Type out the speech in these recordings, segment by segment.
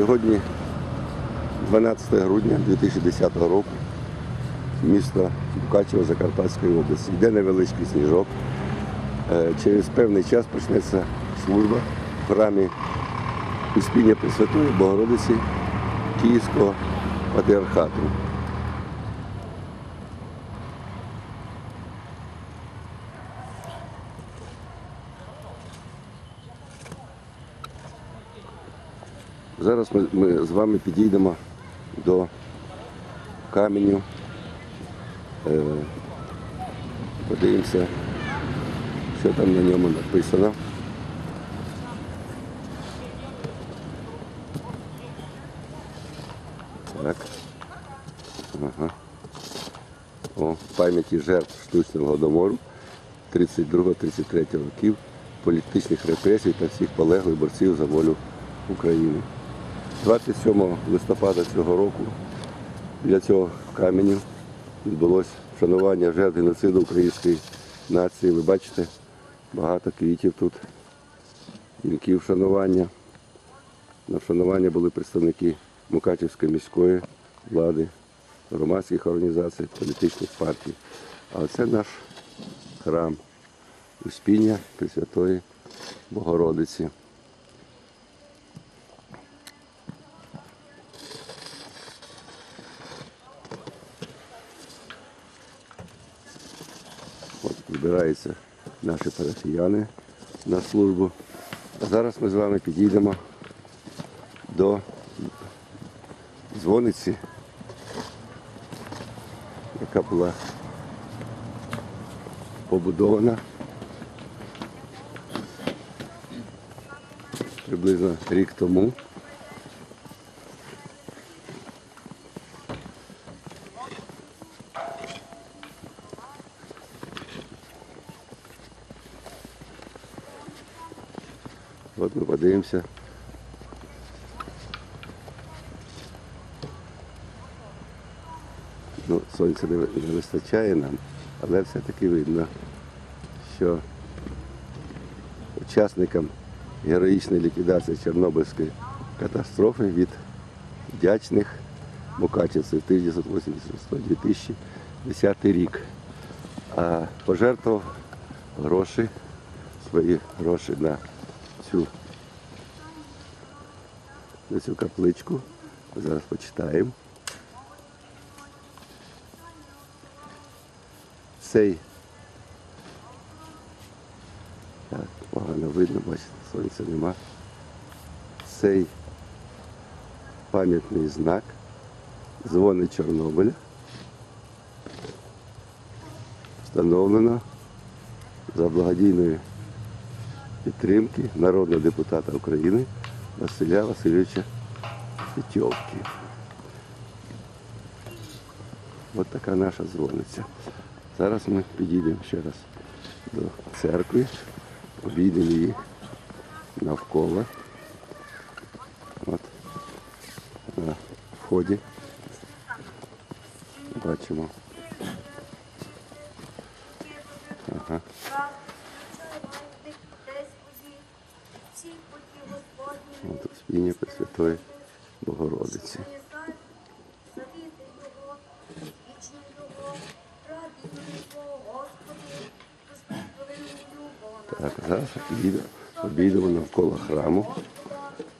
Сьогодні 12 грудня 2010 року, місто Букачево Закарпатської області. Йде невеличкий сніжок. Е, Через певний час почнеться служба в храмі Успіння Пресвятої Богородиці Київського патріархату. Зараз ми, ми з вами підійдемо до каменю. Е, подивимося, що там на ньому написано. Так. Ага. О, пам'яті жертв штучного голодомору 32-33 років, політичних репресій та всіх полеглих борців за волю України. 27 листопада цього року біля цього каменю відбулося вшанування жертв геноциду української нації. Ви бачите, багато квітів тут, вінків вшанування. На вшанування були представники Мукачівської міської влади, громадських організацій, політичних партій. А оце наш храм Успіння Пресвятої Богородиці. Збираються наші парафіяни на службу. А зараз ми з вами підійдемо до дзвониці, яка була побудована приблизно рік тому. От ми подивимося. Ну, сонця не, вистачає нам, але все-таки видно, що учасникам героїчної ліквідації Чорнобильської катастрофи від вдячних мукачівців 1986-2010 рік. А пожертвував гроші, свої гроші на цю, на цю капличку. Зараз почитаємо. Цей так, погано видно, бачите, сонця нема. Цей пам'ятний знак дзвони Чорнобиля встановлено за благодійної підтримки народного депутата України Василя Васильовича Петьовки. Ось така наша дзвониця. Зараз ми підійдемо ще раз до церкви, обійдемо її навколо. От на вході бачимо. Спіння Пресвятої Богородиці. Так, зараз обійдемо навколо храму.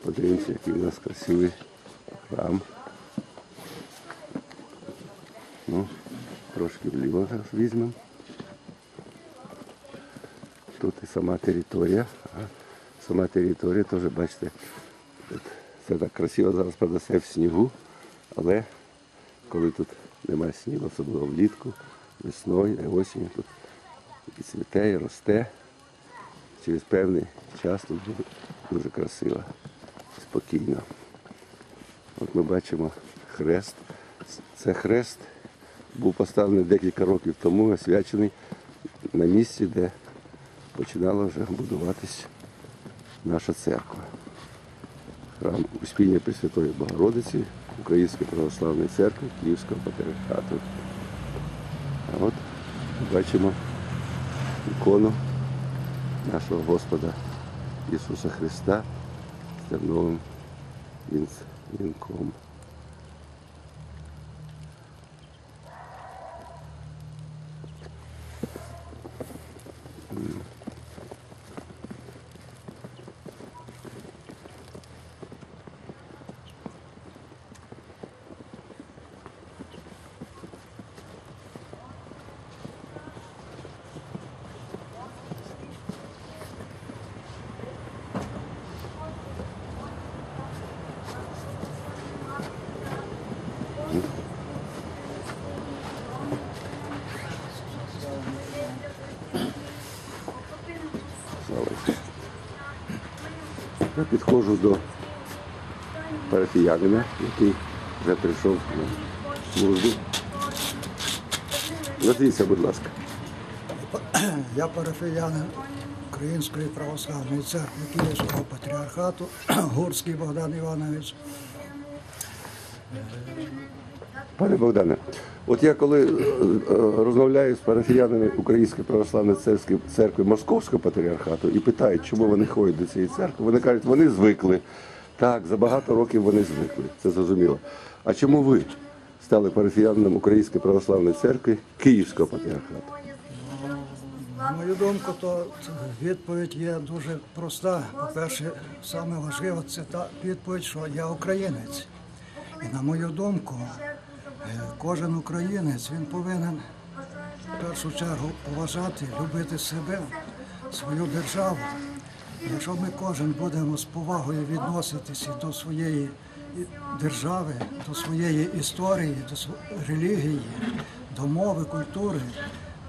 Подивимося, який у нас красивий храм. Ну, трошки вліво зараз візьмемо. Тут і сама територія. Сама територія теж, бачите, тут все так красиво зараз правда, все в снігу, але коли тут немає снігу, особливо влітку, весною, і осінню, тут і цвіте, і росте. Через певний час тут буде дуже красиво, спокійно. От ми бачимо хрест. Це хрест був поставлений декілька років тому, освячений на місці, де починала вже будуватись наша церква. Храм Успіння Пресвятої Богородиці Української православної церкви Київського патріархату. А от бачимо ікону нашого Господа Ісуса Христа з терновим вінком. Слава Ісусу. Я підходжу до парафіянина, який вже прийшов на службу. Назвіться, будь ласка. Я парафіянин Української православної церкви Київського патріархату Гурський Богдан Іванович. Пане Богдане, от я коли е, е, розмовляю з парафіянами Української православної церкви, Московського патріархату і питають, чому вони ходять до цієї церкви, вони кажуть, вони звикли. Так, за багато років вони звикли, це зрозуміло. А чому ви стали парафіянином Української православної церкви Київського патріархату? На мою думку, то відповідь є дуже проста. По-перше, саме важливе це та відповідь, що я українець. І на мою думку, кожен українець він повинен в першу чергу поважати, любити себе, свою державу. Якщо ми кожен будемо з повагою відноситися до своєї держави, до своєї історії, до релігії, до мови, культури,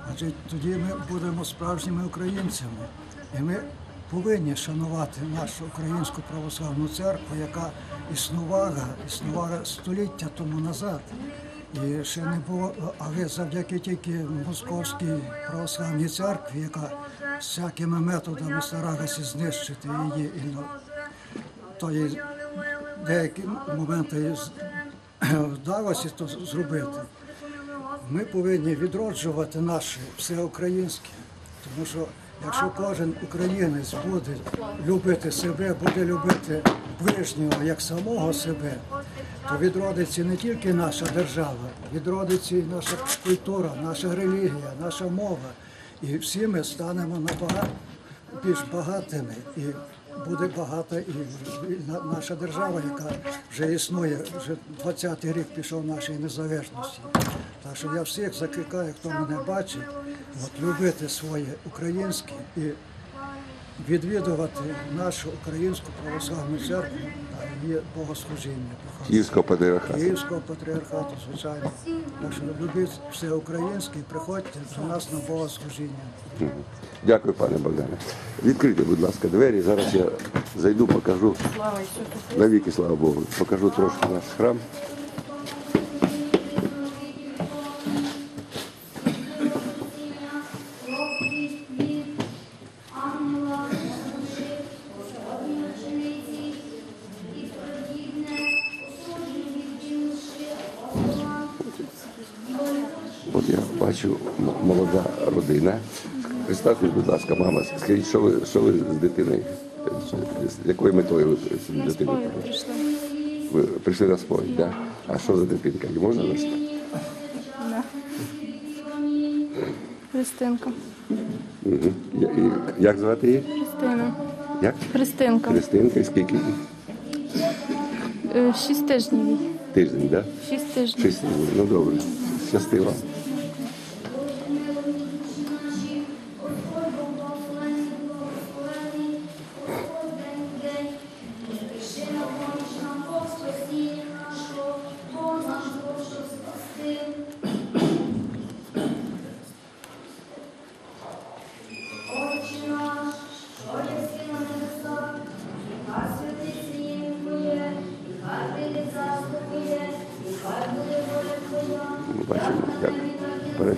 значить тоді ми будемо справжніми українцями. І ми повинні шанувати нашу українську православну церкву, яка існувала, існувала століття тому назад. І ще не було, але завдяки тільки Московській православній церкві, яка всякими методами старалася знищити її і то їй деякі моменти вдалося то зробити. Ми повинні відроджувати наше все українське, тому що якщо кожен українець буде любити себе, буде любити ближнього як самого себе, то відродиться не тільки наша держава, відродиться і наша культура, наша релігія, наша мова. І всі ми станемо набагато більш багатими і буде багата і на- наша держава, яка вже існує, вже 20-й рік пішов нашої незалежності. Так що я всіх закликаю, хто мене бачить, от, любити своє українське і відвідувати нашу українську православну церкву та її богослужіння. Київського патріархату. Київського патріархату, звичайно. Так що любіть все українське і приходьте до нас на богослужіння. Дякую, пане Богдане. Відкрийте, будь ласка, двері. Зараз я зайду, покажу. Слава Ісусу. Навіки, слава Богу. Покажу трошки наш храм. Бачу молода родина. Представте, будь ласка, мама, скажіть, що ви, що ви з дитиною? З якою метою ви з дитиною? Прийшли. Ви прийшли на сповідь, так? Да? А що за дитинка? Її можна назвати? Да. Христинка. Угу. І, як звати її? Христина. Як? Христинка. Христинка і скільки? їй? Е, Шість тижнів. їй. Тиждень, так? Шість тижнів. Шість тижнів. Ну добре. Щастиво.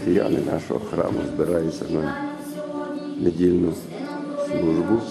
Парафіяни нашого храму збираються на недільну службу.